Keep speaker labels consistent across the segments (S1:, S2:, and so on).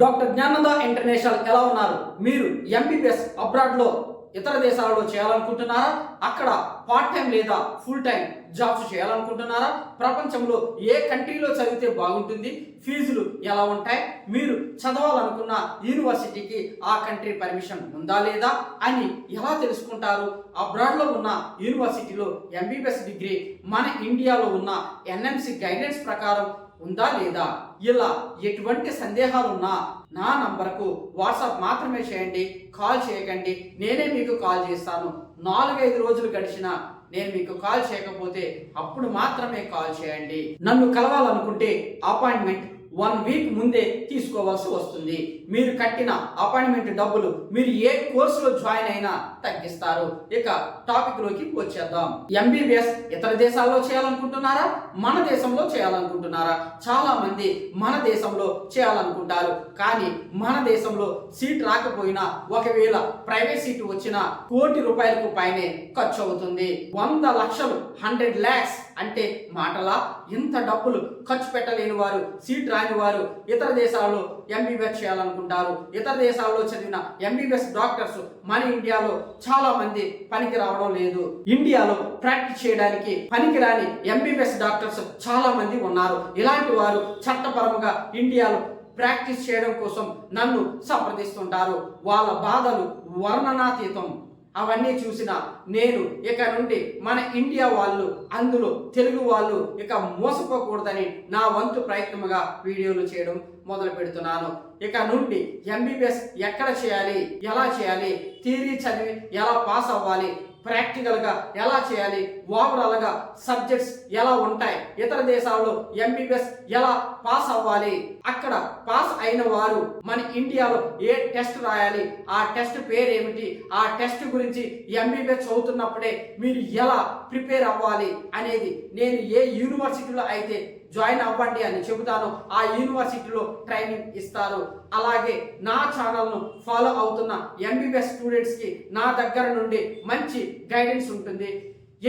S1: Doctor Jnananda international ఎలా ఉన్నారు? మీరు ఎంబీబీఎస్ అబ్రాడ్లో ఇతర దేశాలలో చేయాలనుకుంటున్నారా? అక్కడ పార్ట్ టైం లేదా ఫుల్ టైం జాబ్స్ చేయాలనుకుంటున్నారా? ప్రపంచంలో ఏ కంట్రీలో చదివితే బాగుంటుంది? ఫీజులు ఎలా ఉంటాయి? మీరు చదవాలనుకున్న యూనివర్సిటీకి ఆ కంట్రీ పర్మిషన్ ఉందా లేదా అని ఎలా తెలుసుకుంటారు? అబ్రాడ్లో ఉన్న యూనివర్సిటీలో ఎంబీబీఎస్ డిగ్రీ మన ఇండియాలో ఉన్న ఎన్ఎంసి గైడెన్స్ ప్రకారం ఉందా లేదా? ఇలా ఎటువంటి సందేహాలున్నా నా నంబర్కు వాట్సాప్ మాత్రమే చేయండి కాల్ చేయకండి నేనే మీకు కాల్ చేస్తాను. నాలుగైదు రోజులు గడిచిన నేను మీకు కాల్ చేయకపోతే అప్పుడు మాత్రమే కాల్ చేయండి. నన్ను కలవాలనుకుంటే అపాయింట్మెంట్ వన్ వీక్ ముందే తీసుకోవాల్సి వస్తుంది. మీరు కట్టిన అపాయింట్మెంట్ డబ్బులు మీరు ఏ కోర్సులో జాయిన్ అయినా తగ్గిస్తారు. ఇక టాపిక్లోకి వచ్చేద్దాం. ఎంబీబీఎస్ ఇతర దేశాల్లో చేయాలనుకుంటున్నారా? మన దేశంలో చేయాలనుకుంటున్నారా? చాలా మంది మన దేశంలో చేయాలనుకుంటారు. కానీ మన దేశంలో సీట్ రాకపోయినా ఒకవేళ ప్రైవేట్ సీటు వచ్చినా కోటి రూపాయలకు పైనే ఖర్చు అవుతుంది వంద లక్షలు హండ్రెడ్ ల్యాక్స్ అంటే మాటలా? ఇంత డబ్బులు ఖర్చు పెట్టలేని వారు సీట్ రాని వారు ఇతర దేశాల్లో ఎంబీబీఎస్ చేయాలనుకుంటారు. ఇతర దేశాల్లో చదివిన ఎంబీబీఎస్ డాక్టర్స్ మన ఇండియాలో చాలా మంది పనికి రావడం లేదు. ఇండియాలో ప్రాక్టీస్ చేయడానికి పనికిరాని ఎంబీబీఎస్ డాక్టర్స్ చాలా మంది ఉన్నారు. ఇలాంటి వారు చట్టపరంగా ఇండియాలో ప్రాక్టీస్ చేయడం కోసం నన్ను సంప్రదిస్తుంటారు. వాళ్ళ బాధలు వర్ణనాతీతం. అవన్నీ చూసిన నేను ఇక నుండి మన ఇండియా వాళ్ళు అందులో తెలుగు వాళ్ళు ఇక మోసపోకూడదని నా వంతు ప్రయత్నముగా వీడియోలు చేయడం మొదలు పెడుతున్నాను. ఇక నుండి ఎంబీబీఎస్ ఎక్కడ చేయాలి ఎలా చేయాలి థియరీ చదివి ఎలా పాస్ అవ్వాలి ప్రాక్టికల్గా ఎలా చేయాలి? ఓవరాల్గా సబ్జెక్ట్స్ ఎలా ఉంటాయి? ఇతర దేశాల్లో ఎంబీబీఎస్ ఎలా పాస్ అవ్వాలి? అక్కడ పాస్ అయిన వారు మన ఇండియాలో ఏ టెస్ట్ రాయాలి? ఆ టెస్ట్ పేరు ఏమిటి ఆ టెస్ట్ గురించి ఎంబీబీఎస్ చదువుతున్నప్పుడే మీరు ఎలా ప్రిపేర్ అవ్వాలి అనేది నేను ఏ యూనివర్సిటీలో అయితే జాయిన్ అవ్వండి అని చెబుతాను. ఆ యూనివర్సిటీలో ట్రైనింగ్ ఇస్తారు. అలాగే నా ఛానల్ను ఫాలో అవుతున్న ఎంబీబీఎస్ స్టూడెంట్స్కి నా దగ్గర నుండి మంచి గైడెన్స్ ఉంటుంది.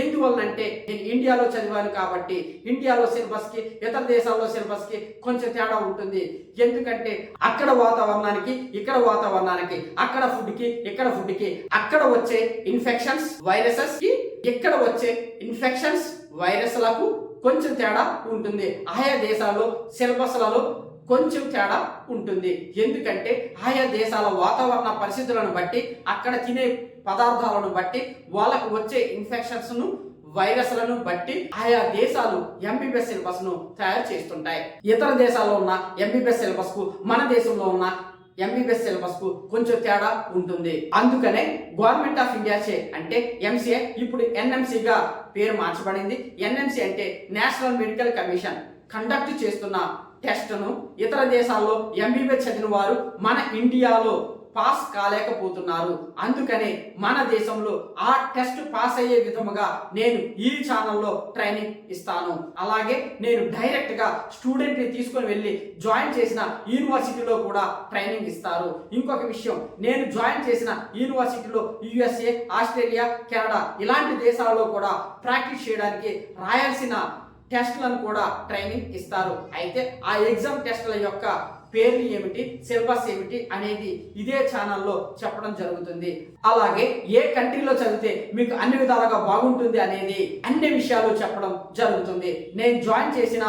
S1: ఎందువల్లంటే నేను ఇండియాలో చదివాను కాబట్టి ఇండియాలో సిలబస్కి ఇతర దేశాల్లో సిలబస్కి కొంచెం తేడా ఉంటుంది. ఎందుకంటే అక్కడ వాతావరణానికి ఇక్కడ వాతావరణానికి అక్కడ ఫుడ్కి ఇక్కడ ఫుడ్కి అక్కడ వచ్చే ఇన్ఫెక్షన్స్ వైరసెస్కి ఇక్కడ వచ్చే ఇన్ఫెక్షన్స్ వైరస్లకు కొంచెం తేడా ఉంటుంది. ఆయా దేశాల్లో సిలబస్లలో కొంచెం తేడా ఉంటుంది. ఎందుకంటే ఆయా దేశాల వాతావరణ పరిస్థితులను బట్టి అక్కడ తినే పదార్థాలను బట్టి వాళ్ళకు వచ్చే ఇన్ఫెక్షన్స్ను వైరస్లను బట్టి ఆయా దేశాలు ఎంబీబీఎస్ సిలబస్ను తయారు చేస్తుంటాయి. ఇతర దేశాల్లో ఉన్న ఎంబీబీఎస్ సిలబస్కు మన దేశంలో ఉన్న ఎంబీబీఎస్ సిలబస్కు కొంచెం తేడా ఉంటుంది. అందుకనే గవర్నమెంట్ ఆఫ్ ఇండియా చే అంటే ఎంసీఏ ఇప్పుడు ఎన్ఎంసీగా పేరు మార్చబడింది. ఎన్ఎంసీ అంటే నేషనల్ మెడికల్ కమిషన్ కండక్ట్ చేస్తున్న టెస్ట్ను ఇతర దేశాల్లో ఎంబీబీఎస్ చదివిన వారు మన ఇండియాలో పాస్ కాలేకపోతున్నారు. అందుకనే మన దేశంలో ఆ టెస్ట్ పాస్ అయ్యే విధముగా నేను ఈ ఛానల్లో ట్రైనింగ్ ఇస్తాను. అలాగే నేను డైరెక్ట్గా స్టూడెంట్ని తీసుకొని వెళ్ళి జాయిన్ చేసిన యూనివర్సిటీలో కూడా ట్రైనింగ్ ఇస్తారు. ఇంకొక విషయం నేను జాయిన్ చేసిన యూనివర్సిటీలో యుఎస్ఏ ఆస్ట్రేలియా కెనడా ఇలాంటి దేశాలలో కూడా ప్రాక్టీస్ చేయడానికి రాయాల్సిన టెస్ట్లను కూడా ట్రైనింగ్ ఇస్తారు. అయితే ఆ ఎగ్జామ్ టెస్ట్ల యొక్క పేర్లు ఏమిటి సిలబస్ ఏమిటి అనేది ఇదే ఛానల్లో చెప్పడం జరుగుతుంది. అలాగే ఏ కంట్రీలో చదివితే మీకు అన్ని విధాలుగా బాగుంటుంది అనేది అన్ని విషయాలు చెప్పడం జరుగుతుంది. నేను జాయిన్ చేసిన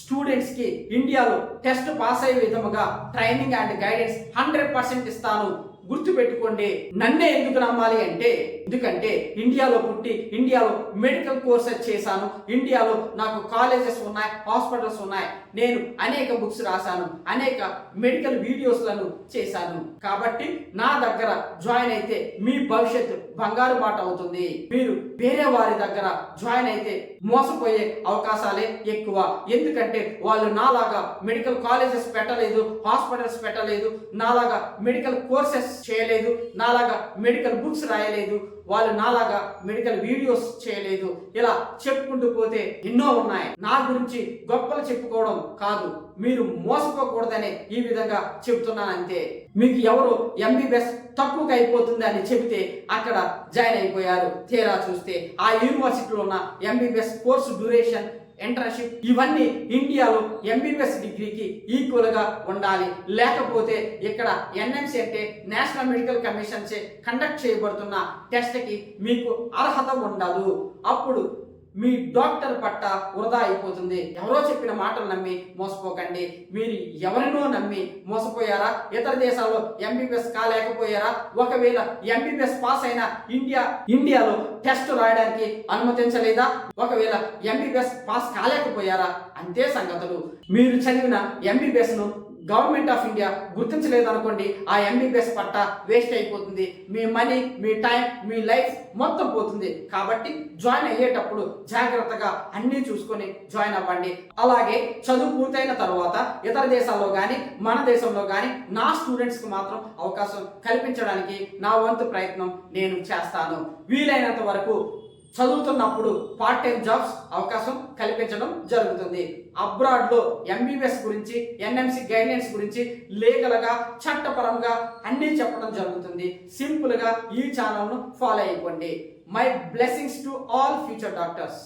S1: స్టూడెంట్స్కి ఇండియాలో టెస్ట్ పాస్ అయ్యే విధముగా training and guidance hundred percent ఇస్తాను. గుర్తుపెట్టుకోండి నన్నే ఎందుకు నమ్మాలి అంటే ఎందుకంటే ఇండియాలో పుట్టి ఇండియాలో మెడికల్ కోర్సెస్ చేశాను ఇండియాలో నాకు కాలేజెస్ ఉన్నాయి హాస్పిటల్స్ ఉన్నాయి నేను అనేక బుక్స్ రాశాను అనేక మెడికల్ వీడియోస్లను చేశాను. కాబట్టి నా దగ్గర జాయిన్ అయితే మీ భవిష్యత్తు బంగారు బాట అవుతుంది. మీరు వేరే వారి దగ్గర జాయిన్ అయితే మోసపోయే అవకాశాలే ఎక్కువ. ఎందుకంటే వాళ్ళు నాలాగా మెడికల్ కాలేజెస్ పెట్టలేదు హాస్పిటల్స్ పెట్టలేదు నాలాగా మెడికల్ కోర్సెస్ చేయలేదు నాలాగా మెడికల్ బుక్స్ రాయలేదు వాళ్ళు నాలాగా మెడికల్ వీడియోస్ చేయలేదు. ఇలా చెప్పుకుంటూ పోతే ఎన్నో ఉన్నాయి. నా గురించి గొప్పలు చెప్పుకోవడం కాదు మీరు మోసపోకూడదనే ఈ విధంగా చెప్తున్నాను అంతే. మీకు ఎవరు ఎంబీబీఎస్ తక్కువగా అయిపోతుంది అని చెబితే అక్కడ జాయిన్ అయిపోయారు. తీరా చూస్తే ఆ యూనివర్సిటీలో ఉన్న ఎంబీబీఎస్ కోర్సు డ్యూరేషన్ ఇంటర్న్షిప్ ఇవన్నీ ఇండియాలో ఎంబీబీఎస్ డిగ్రీకి ఈక్వల్గా ఉండాలి. లేకపోతే ఇక్కడ ఎన్ఎంసి అంటే నేషనల్ మెడికల్ కమిషన్ చే కండక్ట్ చేయబడుతున్న టెస్ట్కి మీకు అర్హత ఉండదు. అప్పుడు మీ డాక్టర్ పట్ట వృధా అయిపోతుంది. ఎవరో చెప్పిన మాటలు నమ్మి మోసపోకండి. మీరు ఎవరినో నమ్మి మోసపోయారా? ఇతర దేశాల్లో ఎంబీబీఎస్ కాలేకపోయారా? ఒకవేళ ఎంబీబీఎస్ పాస్ అయిన ఇండియా ఇండియాలో టెస్ట్ రాయడానికి అనుమతించలేదా? ఒకవేళ ఎంబీబీఎస్ పాస్ కాలేకపోయారా? అంతే సంగతులు. మీరు చదివిన ఎంబీబీఎస్ను గవర్నమెంట్ ఆఫ్ ఇండియా గుర్తించలేదు అనుకోండి ఆ ఎంబీబీఎస్ పట్ట వేస్ట్ అయిపోతుంది. మీ మనీ మీ టైం మీ లైఫ్ మొత్తం పోతుంది. కాబట్టి జాయిన్ అయ్యేటప్పుడు జాగ్రత్తగా అన్నీ చూసుకొని జాయిన్ అవ్వండి. అలాగే చదువు పూర్తయిన తర్వాత ఇతర దేశాల్లో కానీ మన దేశంలో కానీ నా స్టూడెంట్స్కి మాత్రం అవకాశం కల్పించడానికి నా వంతు ప్రయత్నం నేను చేస్తాను. వీలైనంత వరకు చదువుతున్నప్పుడు పార్ట్ టైం జాబ్స్ అవకాశం కల్పించడం జరుగుతుంది. అబ్రాడ్లో ఎంబీబీఎస్ గురించి ఎన్ఎంసీ గైడ్లైన్స్ గురించి లీగల్గా చట్టపరంగా అన్నీ చెప్పడం జరుగుతుంది. సింపుల్గా ఈ ఛానల్ను ఫాలో అయిపోండి my blessings to all future doctors